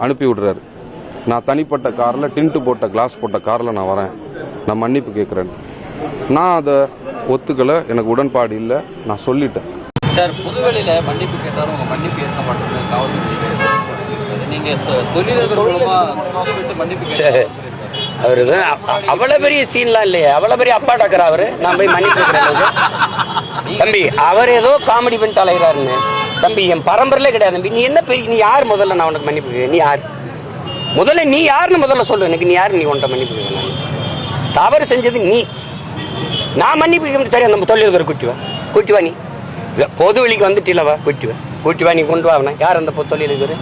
அனுப்பி விடுறாரு. நான் தனிப்பட்ட காரில் டின்ட்டு போட்ட கிளாஸ் போட்ட காரில் நான் வரேன். நான் மன்னிப்பு கேட்குறேன் நான் அதை ஒத்துக்கலை எனக்கு உடன்பாடு இல்லை நான் சொல்லிட்டேன். சார் புதுவெளியில மன்னிப்பு கேட்டாலும் மன்னிப்பு ஏற்க மாட்டேங்குது காவல்துறை நீங்க சொ- தொழிலதிபர் மூலமா கூப்பிட்டு மன்னிப்பு கேட்டாலும் அவரு அவ்வளவு பெரிய சீன்லாம் இல்லையே. அவ்வளவு பெரிய அப்பா டக்கர் அவரு. நான் போய் மன்னிப்பு. தம்பி அவர் ஏதோ காமெடி பண்ணிட்டு அலைகிறாருன்னு தம்பி என் பரம்பரையிலே கிடையாது. தம்பி நீ என்ன பெரிய நீ யார் முதல்ல நான் உனக்கு மன்னிப்பு நீ யார்? முதல்ல நீ யாருன்னு முதல்ல சொல்லு. எனக்கு நீ யாரு நீ உன்ட்ட மன்னிப்பு நான் தவறு செஞ்சது நீ. நான் மன்னிப்பு சரி நம்ம தொழிலதிபர் கூட்டி வா. கூட்டி வா நீ. பொது வழிக்கு வந்துட்டில்லவா கூட்டி குட்டிவா கூட்டி வா நீ கொண்டு வா அவனை. யார் அந்த பொ- இருக்கிற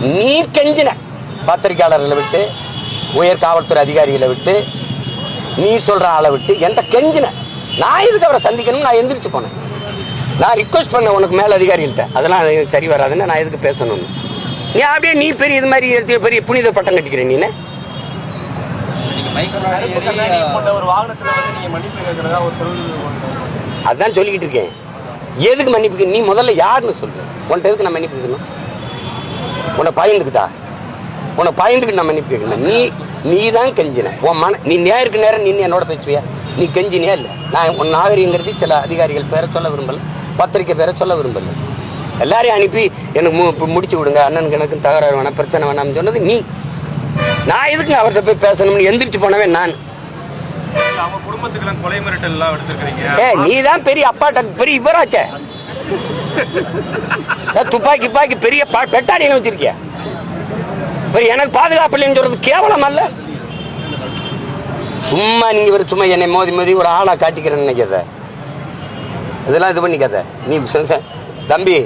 நீ கெஞ்சின. பத்திரிகையாளர்களை விட்டு உயர் காவல்துறை அதிகாரிகளை விட்டு நீ சொல்கிற ஆளை விட்டு என்கிட்ட கெஞ்சின. நான் இதுக்கு அவரை சந்திக்கணும் நான் எந்திரிச்சு போனேன்? நான் ரிக்வஸ்ட் பண்ணேன் உனக்கு மேல் அதிகாரிகள்கிட்ட. அதெல்லாம் சரி வராதுன்னு நான் எதுக்கு பேசணும்னு. நீ அப்படியே நீ பெரிய இது மாதிரி எடுத்து பெரிய புனித பட்டம் கட்டிக்கிறேன் நீ நீங்க மைக் கருப்பு கண்ணாடி போட்ட ஒரு வாகனத்துல வந்து நீங்க மன்னிப்பு கேட்கறதா ஒரு தொழில் அதான் சொல்லிக்கிட்டு இருக்கேன். எதுக்கு மன்னிப்பு நீ முதல்ல யாருன்னு சொல்லு. உன்ட்ட எதுக்கு நான் மன்னிப்பு கேட்கணும்? உன்னை பயந்துக்கிட்டா உன்னை பயந்துக்கிட்டு நான் மன்னிப்பு கேட்கணும். நீ நீ தான் கெஞ்சின. உன் மன நீ நேருக்கு நேரம் நீ என்னோட பேசுவியா? நீ கெஞ்சினியா இல்லை? நான் உன் நாகரிகங்கிறது சில அதிகாரிகள் பேரை சொல்ல விரும்பல. பத்திரிக்கை பேரை சொல்ல விரும்பல. எல்லாரையும் அனுப்பி எனக்கு மு- முடிச்சு விடுங்க. அண்ணனுக்கு எனக்கும் தகராறு வேணாம் பிரச்சனை வேணாம்னு சொன்னது நீ. நான் எதுக்கு அவர்கிட்ட போய் பேசணும்னு? எந்திரிச்சு போனவன் நான். ஏ நீ தான் பெரிய அப்பாட்ட பெரிய இவராச்சே. துப்பாக்கி துப்பாக்கி பெரிய பா- பெட்டாலியன் வச்சிருக்கிய. எனக்கு பாதுகாப்பு இல்லைன்னு சொல்றது கேவலம் அல்ல. சும்மா நீங்க சும்மா என்னை மோதி மோதி ஒரு ஆளா காட்டிக்கிறேன்னு நினைக்காத. இதெல்லாம் இது பண்ணிக்காத. நீ தம்பி.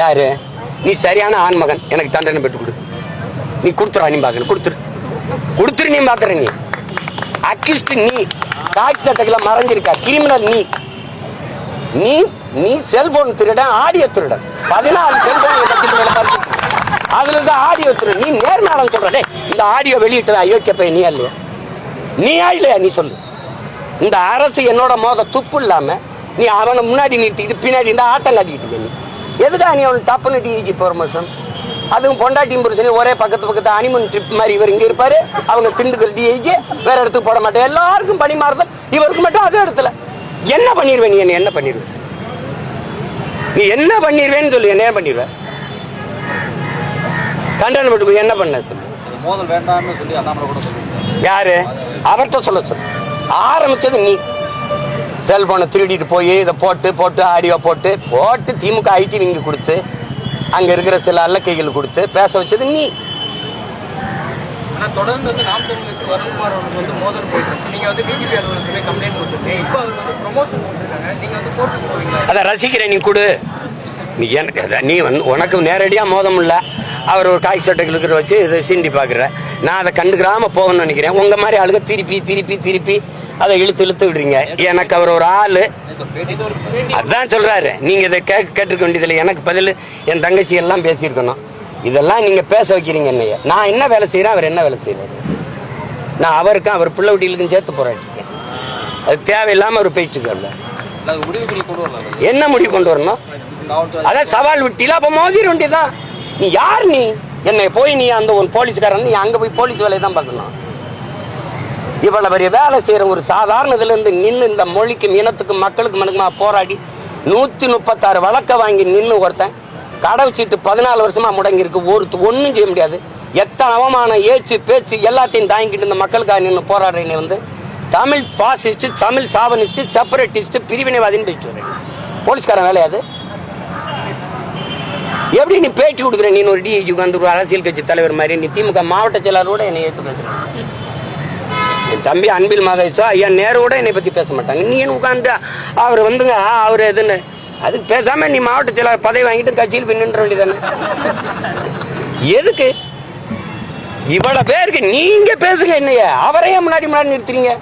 யாரு? நீ சரியான ஆண்மகன் எனக்கு தண்டனை பெற்று கொடு. நீ கொடுத்துறா நீ பார்க்கணும் கொடுத்துரு. கொடுத்துரு நீ பார்க்குற நீ. அக்யூஸ்ட் நீ காட்சி சட்டத்தில் மறைஞ்சிருக்கா. கிரிமினல் நீ. நீ நீ செல்போன் திருடன் ஆடியோ திருடன் பதினாலு செல்போன் கட்சியில் பார்த்து அதுல இருந்து ஆடியோ நீ நேர்மையாளன் சொல்ற இந்த ஆடியோ வெளியிட்டதா அயோக்கிய பையன் நீ இல்லையா? நீயா இல்லையா நீ சொல்லு. இந்த அரசு என்னோட மோத துப்பு இல்லாம நீ அவனை முன்னாடி நிறுத்திக்கிட்டு பின்னாடி இந்த ஆட்டம் காட்டிக்கிட்டு இருக்க நீ. எதுக்காக நீ அவன் தப்புன்னு டிஜி ப்ரொமோஷன் அதுவும் பொண்டாட்டியும் புருஷனையும் ஒரே பக்கத்து பக்கத்து அனிமன் ட்ரிப் மாதிரி இவர் இங்கே இருப்பார். அவங்க திண்டுக்கல் டிஐஜி வேற இடத்துக்கு போட மாட்டேன். எல்லாருக்கும் பணி மாறுதல். இவருக்கு மட்டும் அதே இடத்துல. என்ன பண்ணிடுவேன் நீ? என்ன என்ன பண்ணிடுவேன் நீ என்ன பண்ணிடுவேன்னு சொல்லு என்ன பண்ணிடுவேன் கண்டனம் மட்டும் என்ன பண்ண சொல்லு? மோதல் வேண்டாம்னு சொல்லி அண்ணாமலை கூட சொல்லியிருக்காரு யாரு? அவர்கிட்ட சொல்ல சொல்லு. ஆரம்பிச்சது நீ. செல்போனை திருடிட்டு போய் இதை போட்டு போட்டு ஆடியோ போட்டு போட்டு திமுக ஐடி விங்கி கொடுத்து அங்க இருக்கிற சில அல்லக்கைகள் கொடுத்து பேச வச்சது நீ. ஆனா தொடர்ந்து வந்து நாம் தமிழ் கட்சி வருண்குமார் அவருக்கு வந்து மோதல் போயிட்டு இருக்கு. நீங்க வந்து பிஜேபி அலுவலகத்துல கம்ப்ளைண்ட் கொடுத்துருக்கீங்க. இப்போ அவர் வந்து ப்ரொமோஷன் கொடுத்துருக்காங்க. நீங்க வந்து கோர்ட்டுக்கு போவீங்களா? அதை ரசிக்கிறேன் நீ கொடு. நீ எனக்கு நீ வந்து உனக்கு நேரடியாக மோதம் இல்லை. அவர் ஒரு காய் சட்டை இழுக்கிற வச்சு இதை சீண்டி பார்க்குற நான் அதை கண்டுக்கிறாம போகணும்னு நினைக்கிறேன். உங்கள் மாதிரி ஆளுங்க திருப்பி திருப்பி திருப்பி அதை இழுத்து இழுத்து விடுறீங்க. எனக்கு அவர் ஒரு ஆள். அதான் சொல்றாரு. நீங்க இதை கேட்க கேட்டிருக்க வேண்டியதில்லை. எனக்கு பதில் என் தங்கச்சி எல்லாம் பேசியிருக்கணும். இதெல்லாம் நீங்க பேச வைக்கிறீங்க என்னைய. நான் என்ன வேலை செய்யறேன் அவர் என்ன வேலை செய்யறாரு நான் அவருக்கும் அவர் பிள்ளை குட்டிகளுக்கும் சேர்த்து போராட்டிருக்கேன் அது தேவையில்லாம அவர் போயிட்டு இருக்காருல்ல அது முடிவுக்கு கொண்டு வரல என்ன முடிவு கொண்டு வரணும்? அதான் சவால் விட்டில அப்ப மோதிர வேண்டியதான் நீ யார் நீ? என்னை போய் நீ அந்த ஒரு போலீஸ்காரன் நீ அங்கே போய் போலீஸ் வேலையை தான் பார்க்கணும். இவ்வளவு பெரிய வேலை செய்கிற ஒரு சாதாரண இதுலேருந்து நின்று இந்த மொழிக்கும் இனத்துக்கும் மக்களுக்கு மனுக்குமா போராடி நூற்றி முப்பத்தாறு வழக்க வாங்கி நின்று ஒருத்தன் கடை வச்சுட்டு பதினாலு வருஷமாக முடங்கி இருக்கு ஒரு ஒன்றும் செய்ய முடியாது. எத்தனை அவமானம் ஏச்சு பேச்சு எல்லாத்தையும் தாங்கிட்டு இந்த மக்களுக்காக நின்று போராடுறேன்னு வந்து Tamil fascist Tamil chauvinist separatist பிரிவினைவாதின்னு பேசிட்டு வரேன் போலீஸ்காரன் வேலையாது எப்படி நீ பேட்டி கொடுக்குற? நீ ஒரு டிஐஜி உட்காந்து ஒரு அரசியல் கட்சி தலைவர் மாதிரி. நீ திமுக மாவட்ட செயலாளரோட என்னை ஏற்று பேசுற. என் தம்பி அன்பில் மகேஷோ ஐயா நேரோட கூட என்னை பத்தி பேச மாட்டாங்க. நீ என்ன உட்காந்து அவர் வந்துங்க அவர் எதுன்னு. அதுக்கு பேசாம நீ மாவட்ட செயலாளர் பதவி வாங்கிட்டு கட்சியில் போய் நின்ற வேண்டியதானே எதுக்கு? இவ்வளவு பேருக்கு நீங்க பேசுங்க என்னைய. அவரையே முன்னாடி முன்னாடி நிறுத்துறீங்க.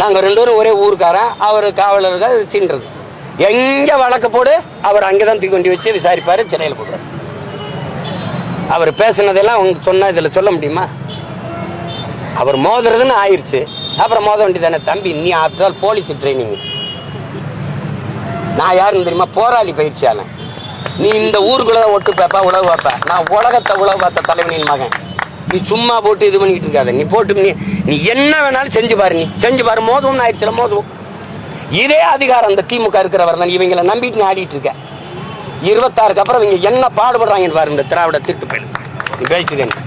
நாங்க ரெண்டு பேரும் ஒரே ஊருக்காரன். அவர் காவலர்கள் சீன்றது. எங்க வழக்கு போடு. அவர் அங்கதான் தூக்கி கொண்டு வச்சு விசாரிப்பாரு சிறையில் போடுறாரு அவர் பேசுனதெல்லாம் உங்க சொன்னா இதுல சொல்ல முடியுமா? அவர் மோதுறதுன்னு ஆயிடுச்சு அப்புறம் மோத வேண்டியதானே தம்பி? நீ ஆஃப்டர் போலீஸ் ட்ரைனிங் நான் யாருன்னு தெரியுமா? போராளி பயிற்சியாளன். நீ இந்த ஊருக்குள்ள ஒட்டு பேப்பா உழவு பார்ப்ப நான் உலகத்தை உழவு பார்த்த தலைவனின் மகன். நீ சும்மா போட்டு இது பண்ணிக்கிட்டு இருக்காத. நீ போட்டு நீ நீ என்ன வேணாலும் செஞ்சு பாரு நீ. செஞ்சு பாரு. மோதுவும் ஆயிடுச்சுல மோதுவும். இதே அதிகாரம் அந்த திமுக இருக்கிறவர் தான் இவங்களை நம்பிட்டு ஆடிட்டு இருக்க. இருபத்தாறுக்கு அப்புறம் இவங்க என்ன பாடுபடுறாங்கன்னு பாருங்க இந்த திராவிட திட்டு போயிடு பேசிட்டு